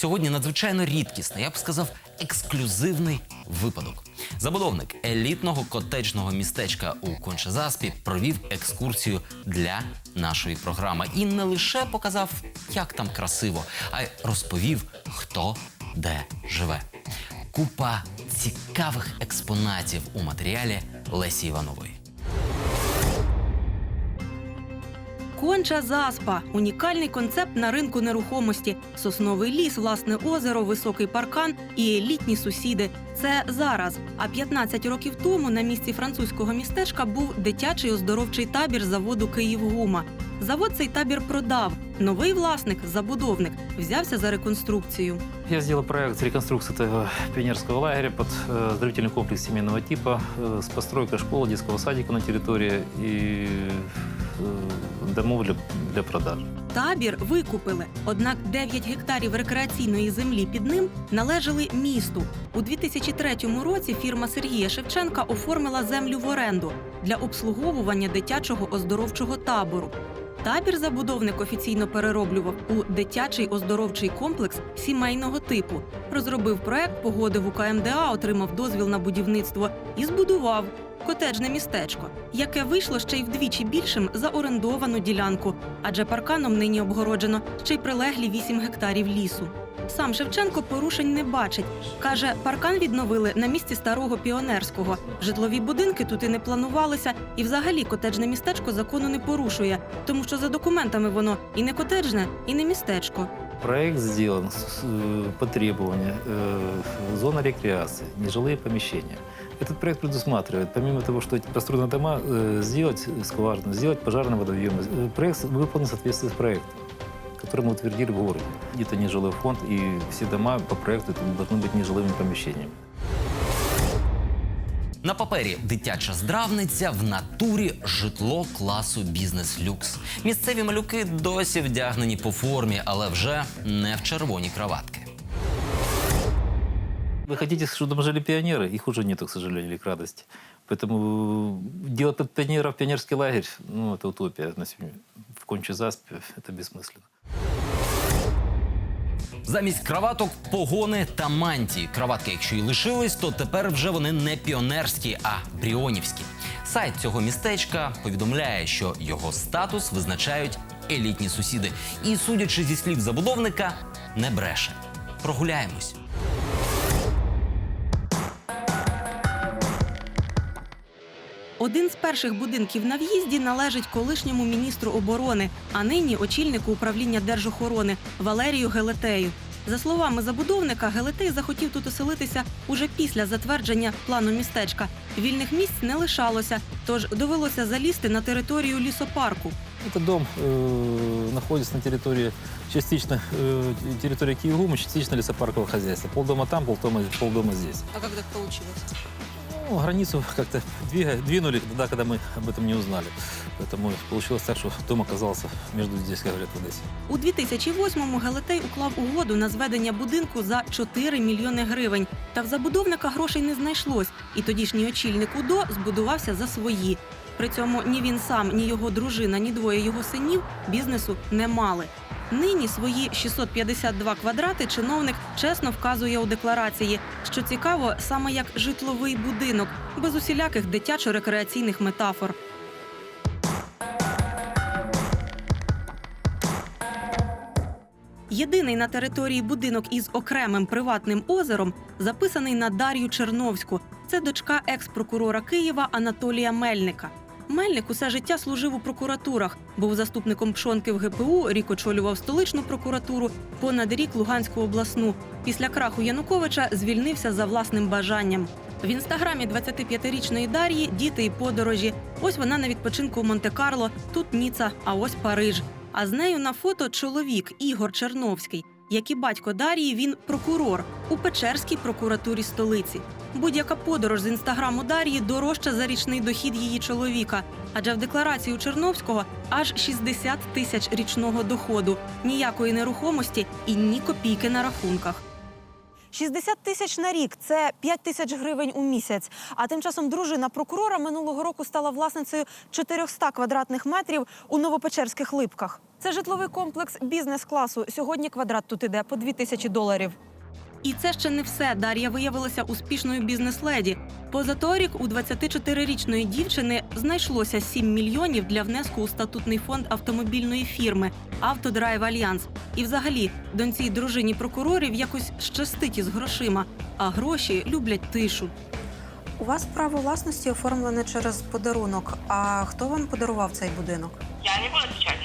Сьогодні надзвичайно рідкісний, я б сказав, ексклюзивний випадок. Забудовник елітного котеджного містечка у Кончезаспі провів екскурсію для нашої програми і не лише показав, як там красиво, а й розповів, хто де живе. Купа цікавих експонатів у матеріалі Лесі Іванової. Конча заспа унікальний концепт на ринку нерухомості. Сосновий ліс, власне озеро, високий паркан і елітні сусіди. Це зараз. А 15 років тому на місці французького містечка був дитячий оздоровчий табір заводу Київгума. Завод цей табір продав. Новий власник, забудовник, взявся за реконструкцію. Я сделал проект реконструкции этого пионерского лагеря под э, оздоровительный комплекс семейного типа э, с постройкой школы, детского садика на территории и э, для, для продажи. Табір викупили, однак 9 гектарів рекреаційної землі під ним належали місту. У 2003 році фірма Сергія Шевченка оформила землю в оренду для обслуговування дитячого оздоровчого табору. Табір забудовник офіційно перероблював у дитячий оздоровчий комплекс сімейного типу. Розробив проект, погодив у КМДА, отримав дозвіл на будівництво і збудував котеджне містечко, яке вийшло ще й вдвічі більшим за орендовану ділянку, адже парканом нині обгороджено ще й прилеглі 8 гектарів лісу. Сам Шевченко порушень не бачить. Каже, паркан відновили на місці старого піонерського. Житлові будинки тут і не планувалися, і взагалі котеджне містечко закону не порушує, тому що за документами воно і не котеджне, і не містечко. Проект сделан с- э, по требованию э, зона рекреации, нежилые помещения. Этот проект предусматривает, помимо того, что эти построены дома, э, сделать скважину, сделать пожарный водоем. Э, Проект выполнен в соответствии с проектом, который мы утвердили в городе. Это нежилой фонд, и все дома по проекту это должны быть нежилыми помещениями. На папері дитяча здравниця в натурі житло класу бізнес-люкс. Місцеві малюки досі вдягнені по формі, але вже не в червоні краватки. Вы хотите, чтобы там жили пионеры? Их уже нету, к сожалению, или к радости. Поэтому делать под пионеров пионерский лагерь, ну, это утопия на сегодня. В конче заспе это бессмысленно. Замість краваток погони та мантії. Краватки, якщо й лишились, то тепер вже вони не піонерські, а бріонівські. Сайт цього містечка повідомляє, що його статус визначають елітні сусіди. І, судячи зі слів забудовника, не бреше. Прогуляємось. Один з перших будинків на в'їзді належить колишньому міністру оборони, а нині очільнику управління держохорони Валерію Гелетею. За словами забудовника, Гелетей захотів тут оселитися уже після затвердження плану містечка. Вільних місць не лишалося, тож довелося залізти на територію лісопарку. Этот дом э, находится на территории, частично э, территории Киевгума, частично лесопаркового хозяйства. Полдома там, полдома, полдома здесь. А як так вийшло? Ну, границу как-то двига- двинули тогда, когда мы об этом не узнали. Поэтому получилось так, что дом оказался между здесь, как говорят, в Одессе. У 2008-му Гелетей уклав угоду на зведення будинку за 4 мільйони гривень. Та в забудовника грошей не знайшлось, і тодішній очільник УДО збудувався за свої. При цьому ні він сам, ні його дружина, ні двоє його синів бізнесу не мали. Нині свої 652 квадрати чиновник чесно вказує у декларації, що цікаво саме як житловий будинок, без усіляких дитячо-рекреаційних метафор. Єдиний на території будинок із окремим приватним озером записаний на Дар'ю Черновську. Це дочка екс-прокурора Києва Анатолія Мельника. Мельник усе життя служив у прокуратурах, був заступником пшонки в ГПУ, рік очолював столичну прокуратуру, понад рік Луганську обласну. Після краху Януковича звільнився за власним бажанням. В інстаграмі 25-річної Дар'ї діти і подорожі. Ось вона на відпочинку в Монте-Карло, тут Ніца, а ось Париж. А з нею на фото чоловік Ігор Черновський. Як і батько Дарії, він прокурор у Печерській прокуратурі столиці. Будь-яка подорож з інстаграму Дарії дорожча за річний дохід її чоловіка. Адже в декларації у Черновського аж 60 тисяч річного доходу, ніякої нерухомості і ні копійки на рахунках. 60 тисяч на рік це 5 тисяч гривень у місяць. А тим часом дружина прокурора минулого року стала власницею 400 квадратних метрів у Новопечерських липках. Це житловий комплекс бізнес-класу. Сьогодні квадрат тут іде по 2 тисячі доларів. І це ще не все. Дар'я виявилася успішною бізнес-леді. Позаторік у 24-річної дівчини знайшлося 7 мільйонів для внеску у статутний фонд автомобільної фірми Автодрайв Альянс. І взагалі доньці й дружині прокурорів якось щастить із грошима, а гроші люблять тишу. У вас право власності оформлене через подарунок. А хто вам подарував цей будинок? Я не буду вопросы.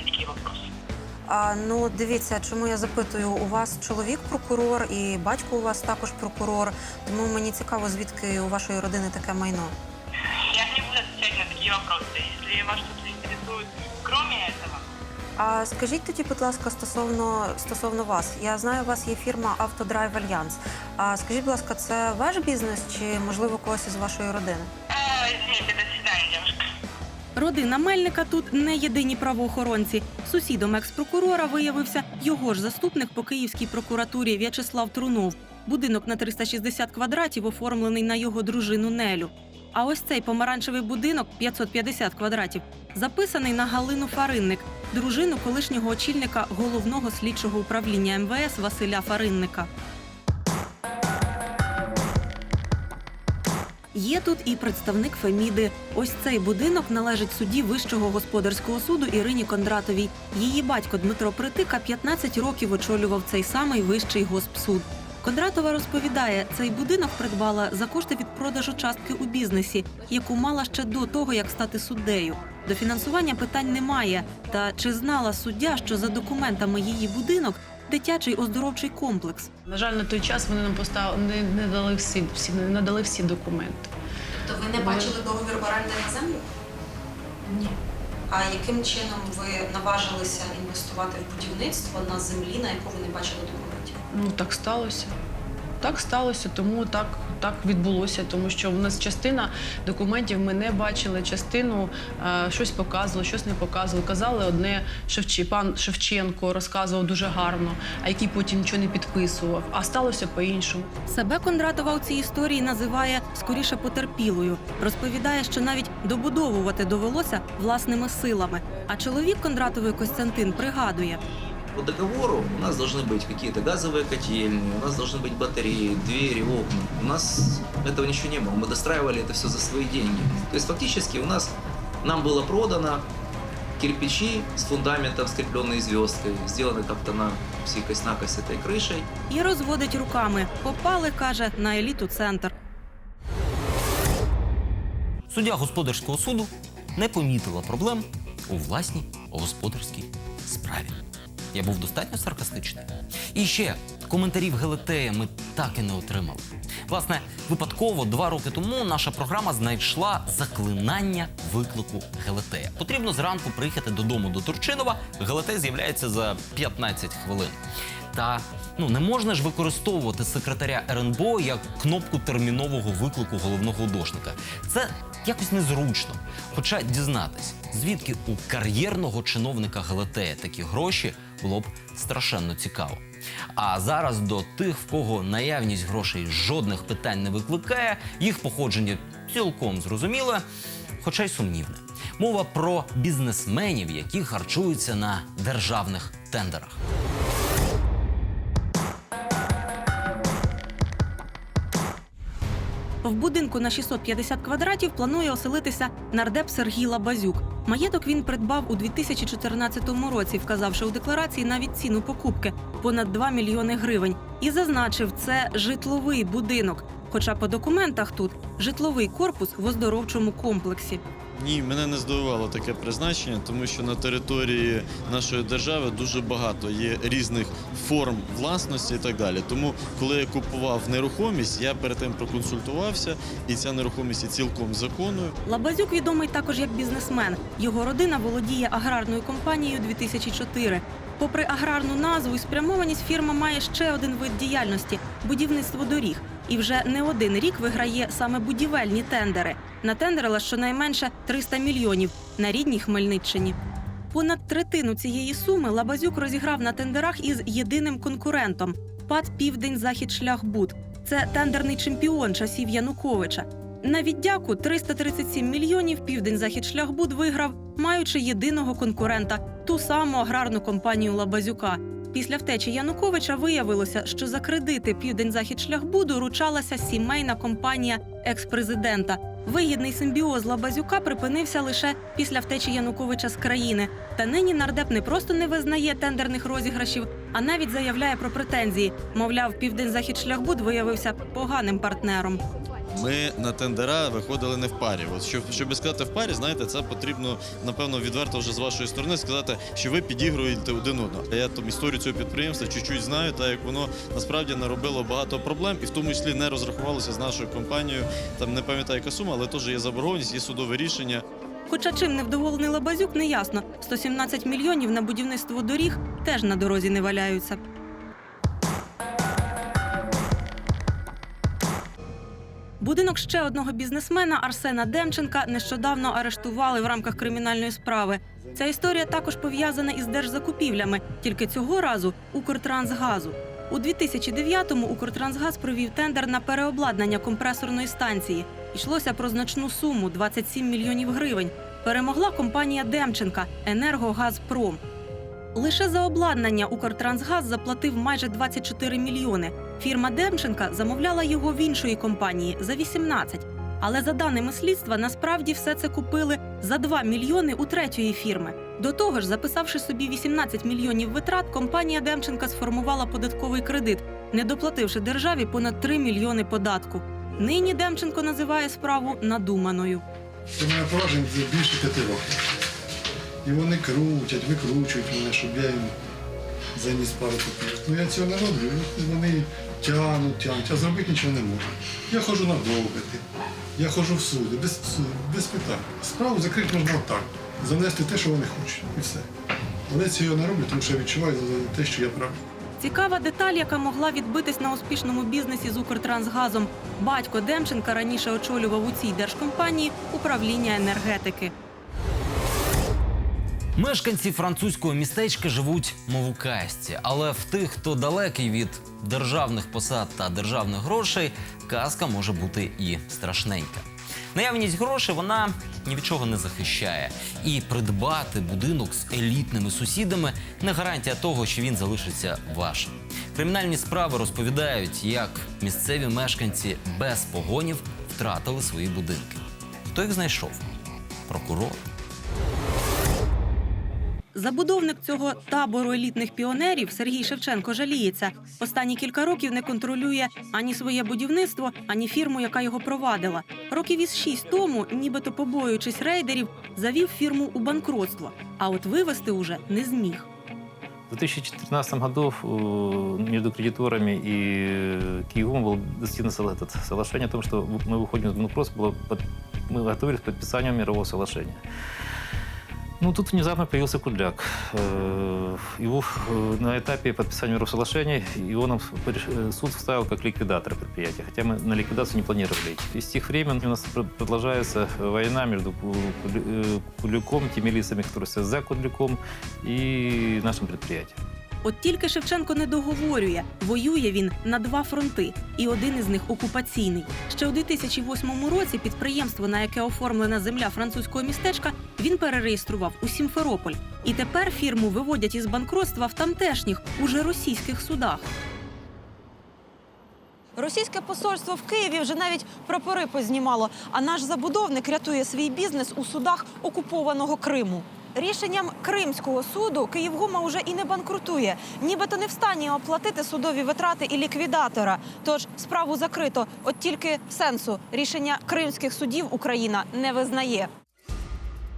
А, ну дивіться, чому я запитую, у вас чоловік прокурор і батько у вас також прокурор. Тому мені цікаво, звідки у вашої родини таке майно. Я не буду отвечать на такие вопросы. Если вас что-то интересует, кроме этого, А скажіть тоді, будь ласка, стосовно стосовно вас. Я знаю, у вас є фірма Автодрайв Альянс. А скажіть, будь ласка, це ваш бізнес чи можливо когось із вашої родини? а, извините, до свидания, девушка. Родина Мельника тут не єдині правоохоронці. Сусідом екс-прокурора виявився його ж заступник по київській прокуратурі В'ячеслав Трунов. Будинок на 360 квадратів оформлений на його дружину Нелю. А ось цей помаранчевий будинок 550 квадратів записаний на Галину Фаринник, дружину колишнього очільника головного слідчого управління МВС Василя Фаринника. Є тут і представник Феміди. Ось цей будинок належить судді Вищого господарського суду Ірині Кондратовій. Її батько Дмитро Притика 15 років очолював цей самий вищий госпсуд. Кондратова розповідає, цей будинок придбала за кошти від продажу частки у бізнесі, яку мала ще до того, як стати суддею. До фінансування питань немає. Та чи знала суддя, що за документами її будинок дитячий оздоровчий комплекс? На жаль, на той час вони нам поставили не, не дали всі, всі не надали всі документи. Тобто ви не бачили договір оренди на землю? Ні. А яким чином ви наважилися інвестувати в будівництво на землі, на яку ви не бачили документів? Ну так сталося. Так сталося, тому так, так відбулося, тому що в нас частина документів ми не бачили, частину е, щось показували, щось не показували. Казали одне Шевчі, пан Шевченко розказував дуже гарно, а який потім нічого не підписував. А сталося по-іншому. Себе Кондратова у цій історії називає скоріше потерпілою. Розповідає, що навіть добудовувати довелося власними силами. А чоловік Кондратової Костянтин пригадує, По договору у нас должны быть какие-то газовые котельные, у нас должны быть батареи, двери, окна. У нас этого ничего не было. Мы достраивали это все за свои деньги. То есть фактически у нас нам было продано кирпичи с фундаментом, скрепленные звездкой, сделаны как-то на сикость-накость этой крышей. і розводить руками. Попали, каже, на еліту центр. Суддя господарського суду не помітила проблем у власній господарській справі. Я був достатньо саркастичний. І ще коментарів Гелетея ми так і не отримали. Власне, випадково два роки тому наша програма знайшла заклинання виклику Гелетея. Потрібно зранку приїхати додому до Турчинова. Гелетей з'являється за 15 хвилин. Та ну не можна ж використовувати секретаря РНБО як кнопку термінового виклику головного удошника. Це якось незручно. Хоча дізнатись, звідки у кар'єрного чиновника Галатея такі гроші було б страшенно цікаво. А зараз до тих, в кого наявність грошей жодних питань не викликає, їх походження цілком зрозуміле, хоча й сумнівне. Мова про бізнесменів, які харчуються на державних тендерах. В будинку на 650 квадратів планує оселитися нардеп Сергій Лабазюк. Маєток він придбав у 2014 році, вказавши у декларації навіть ціну покупки понад 2 мільйони гривень, і зазначив, це житловий будинок. Хоча по документах тут житловий корпус в оздоровчому комплексі. Ні, мене не здивувало таке призначення, тому що на території нашої держави дуже багато є різних форм власності і так далі. Тому, коли я купував нерухомість, я перед тим проконсультувався, і ця нерухомість є цілком законною. Лабазюк відомий також як бізнесмен. Його родина володіє аграрною компанією 2004. Попри аграрну назву і спрямованість, фірма має ще один вид діяльності будівництво доріг. І вже не один рік виграє саме будівельні тендери. Натендерила щонайменше 300 мільйонів на рідній Хмельниччині. Понад третину цієї суми Лабазюк розіграв на тендерах із єдиним конкурентом ПАД Південь Захід Шляхбуд. Це тендерний чемпіон часів Януковича. На віддяку 337 мільйонів Південь Захід Шляхбуд виграв, маючи єдиного конкурента ту саму аграрну компанію Лабазюка. Після втечі Януковича виявилося, що за кредити Південь Захід Шляхбуду ручалася сімейна компанія екс-президента. Вигідний симбіоз Лабазюка припинився лише після втечі Януковича з країни. Та нині нардеп не просто не визнає тендерних розіграшів, а навіть заявляє про претензії. Мовляв, Південь Захід Шляхбуд виявився поганим партнером. Ми на тендера виходили не в парі. От щоб, щоб сказати в парі, знаєте, це потрібно напевно відверто вже з вашої сторони сказати, що ви підігруєте один одного. Я там історію цього підприємства чуть-чуть знаю, та як воно насправді наробило багато проблем, і в тому числі не розрахувалося з нашою компанією. Там не пам'ятаю, яка сума, але теж є заборгованість, є судове рішення. Хоча чим невдоволений Лабазюк, не ясно. 117 мільйонів на будівництво доріг теж на дорозі не валяються. Будинок ще одного бізнесмена Арсена Демченка нещодавно арештували в рамках кримінальної справи. Ця історія також пов'язана із держзакупівлями, тільки цього разу Укртрансгазу. У 2009-му Укртрансгаз провів тендер на переобладнання компресорної станції. Йшлося про значну суму 27 мільйонів гривень. Перемогла компанія Демченка Енергогазпром. Лише за обладнання Укртрансгаз заплатив майже 24 мільйони. Фірма Демченка замовляла його в іншої компанії за 18. Але за даними слідства, насправді все це купили за 2 мільйони у третьої фірми. До того ж, записавши собі 18 мільйонів витрат, компанія Демченка сформувала податковий кредит, не доплативши державі понад 3 мільйони податку. Нині Демченко називає справу надуманою. Це мене пораження це більше п'яти років. І вони крутять, викручують мене, щоб я їм заніс пару копійок. Ну я цього не роблю. Вони тягнуть, тягнуть, а зробити нічого не можу. Я ходжу на допити, я ходжу в суди, без, без питань. Справу закрити можна отак, занести те, що вони хочуть, і все. Але цього не роблю, тому що я відчуваю те, що я правий. Цікава деталь, яка могла відбитись на успішному бізнесі з Укртрансгазом. Батько Демченка раніше очолював у цій держкомпанії управління енергетики. Мешканці французького містечка живуть, мов у казці, але в тих, хто далекий від державних посад та державних грошей, казка може бути і страшненька. Наявність грошей вона ні від чого не захищає, і придбати будинок з елітними сусідами не гарантія того, що він залишиться вашим. Кримінальні справи розповідають, як місцеві мешканці без погонів втратили свої будинки. Хто їх знайшов? Прокурор. Забудовник цього табору елітних піонерів Сергій Шевченко жаліється. Останні кілька років не контролює ані своє будівництво, ані фірму, яка його провадила. Років із шість тому, нібито побоюючись рейдерів, завів фірму у банкротство. А от вивести уже не зміг. В 2014 году э, между кредиторами и э, Киевом было достигнуто согла- это соглашение о том, что мы выходим из банкротства, было под- мы готовились к подписанию мирового соглашения. Ну, тут внезапно появился Кудляк. Э, Его э, на этапе подписания мирового соглашения его нам пореш- э, суд вставил как ликвидатора предприятия, хотя мы на ликвидацию не планировали идти. С тех времен у нас пр- продолжается война между Ку- Кудлю- э, Кудлюком, теми лицами, которые стоят за Кудлюком, и нашим предприятием. От тільки Шевченко не договорює, воює він на два фронти, і один із них окупаційний. Ще у 2008 році підприємство, на яке оформлена земля французького містечка, він перереєстрував у Сімферополь. І тепер фірму виводять із банкротства в тамтешніх, уже російських судах. Російське посольство в Києві вже навіть прапори познімало. А наш забудовник рятує свій бізнес у судах окупованого Криму. Рішенням Кримського суду Київгума уже і не банкрутує, нібито не встані оплатити судові витрати і ліквідатора. Тож справу закрито. От тільки сенсу рішення кримських судів Україна не визнає.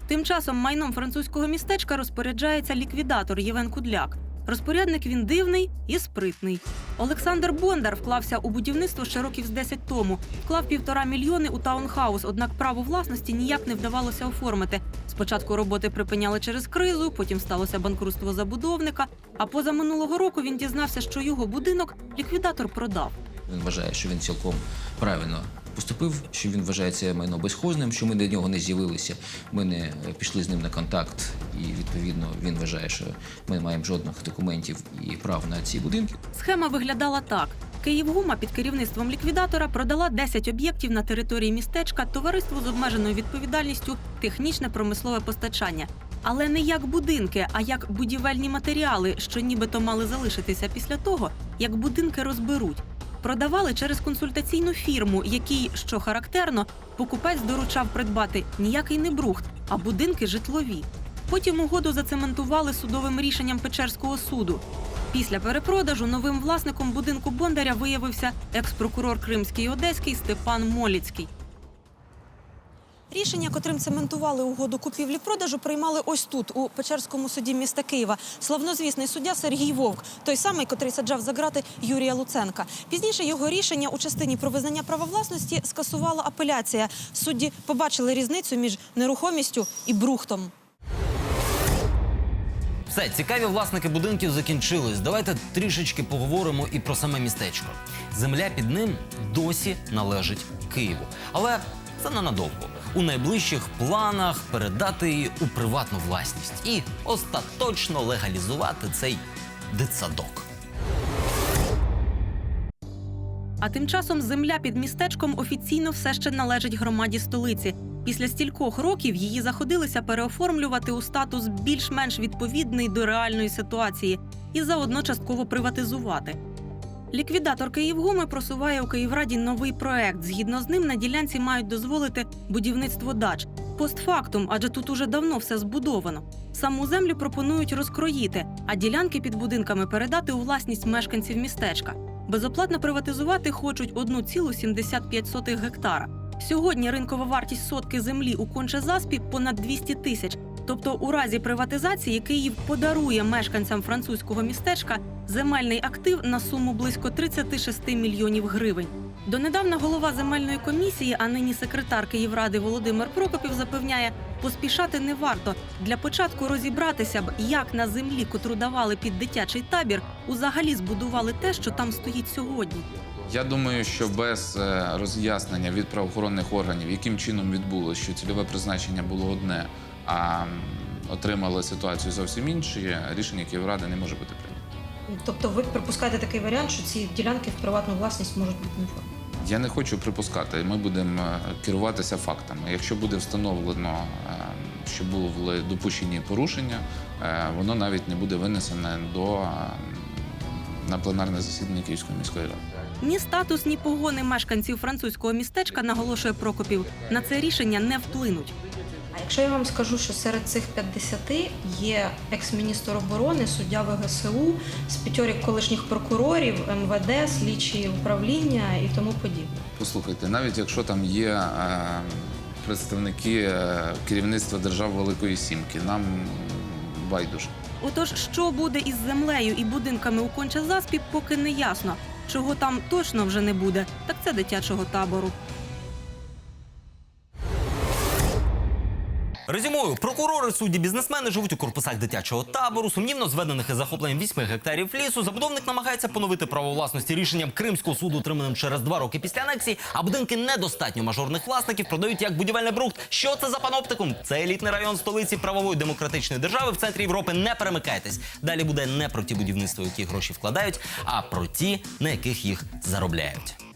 Тим часом майном французького містечка розпоряджається ліквідатор Євен Кудляк. Розпорядник він дивний і спритний. Олександр Бондар вклався у будівництво ще років з 10 тому. Вклав півтора мільйони у таунхаус, однак право власності ніяк не вдавалося оформити. Спочатку роботи припиняли через кризу, потім сталося банкрутство забудовника. А поза минулого року він дізнався, що його будинок ліквідатор продав. Він вважає, що він цілком правильно поступив, що він вважає це майно безхозним, що ми до нього не з'явилися. Ми не е, пішли з ним на контакт, і відповідно він вважає, що ми не маємо жодних документів і прав на ці будинки. Схема виглядала так: Київгума під керівництвом ліквідатора продала 10 об'єктів на території містечка товариству з обмеженою відповідальністю технічне промислове постачання. Але не як будинки, а як будівельні матеріали, що нібито мали залишитися після того, як будинки розберуть. Продавали через консультаційну фірму, якій, що характерно, покупець доручав придбати ніякий не брухт, а будинки житлові. Потім угоду зацементували судовим рішенням Печерського суду. Після перепродажу новим власником будинку Бондаря виявився екс-прокурор Кримський Одеський Степан Моліцький. Рішення, котрим цементували угоду купівлі-продажу, приймали ось тут, у Печерському суді міста Києва. Славнозвісний суддя Сергій Вовк, той самий, котрий саджав за грати Юрія Луценка. Пізніше його рішення у частині про визнання права власності скасувала апеляція. Судді побачили різницю між нерухомістю і брухтом. Все, цікаві власники будинків закінчились. Давайте трішечки поговоримо і про саме містечко. Земля під ним досі належить Києву. Але це ненадовго. У найближчих планах передати її у приватну власність і остаточно легалізувати цей дитсадок. А тим часом земля під містечком офіційно все ще належить громаді столиці. Після стількох років її заходилися переоформлювати у статус більш-менш відповідний до реальної ситуації і заодно частково приватизувати. Ліквідатор Київгуми просуває у Київраді новий проект. Згідно з ним на ділянці мають дозволити будівництво дач. Постфактум, адже тут уже давно все збудовано. Саму землю пропонують розкроїти, а ділянки під будинками передати у власність мешканців містечка. Безоплатно приватизувати хочуть 1,75 гектара. Сьогодні ринкова вартість сотки землі у Конче-Заспі понад 200 тисяч. Тобто, у разі приватизації Київ подарує мешканцям французького містечка земельний актив на суму близько 36 мільйонів гривень. Донедавна голова земельної комісії, а нині секретар Київради Володимир Прокопів запевняє, поспішати не варто. Для початку розібратися б, як на землі, котру давали під дитячий табір, узагалі збудували те, що там стоїть сьогодні. Я думаю, що без е, роз'яснення від правоохоронних органів, яким чином відбулося, що цільове призначення було одне, а отримали ситуацію зовсім інше, рішення Київради не може бути прийнято. Тобто ви припускаєте такий варіант, що ці ділянки в приватну власність можуть бути не? Я не хочу припускати. Ми будемо е, керуватися фактами. Якщо буде встановлено, е, що були допущені порушення, е, воно навіть не буде винесене до на пленарне засідання Київської міської ради. Ні статус, ні погони мешканців французького містечка, наголошує Прокопів, на це рішення не вплинуть. А якщо я вам скажу, що серед цих 50 є екс-міністр оборони, суддя ВГСУ, з п'ятьорік колишніх прокурорів, МВД, слідчі управління і тому подібне. Послухайте, навіть якщо там є е, представники е, керівництва держав Великої Сімки, нам байдуже. Отож, що буде із землею і будинками у Конча-Заспі, поки не ясно. Чого там точно вже не буде, так це дитячого табору. Резюмую, прокурори, судді, бізнесмени живуть у корпусах дитячого табору, сумнівно зведених із захопленням 8 гектарів лісу. Забудовник намагається поновити право власності рішенням Кримського суду, отриманим через два роки після анексії. А будинки недостатньо мажорних власників продають як будівельний брухт. Що це за паноптикум? Це елітний район столиці правової демократичної держави в центрі Європи. Не перемикайтесь. Далі буде не про ті будівництва, які гроші вкладають, а про ті, на яких їх заробляють.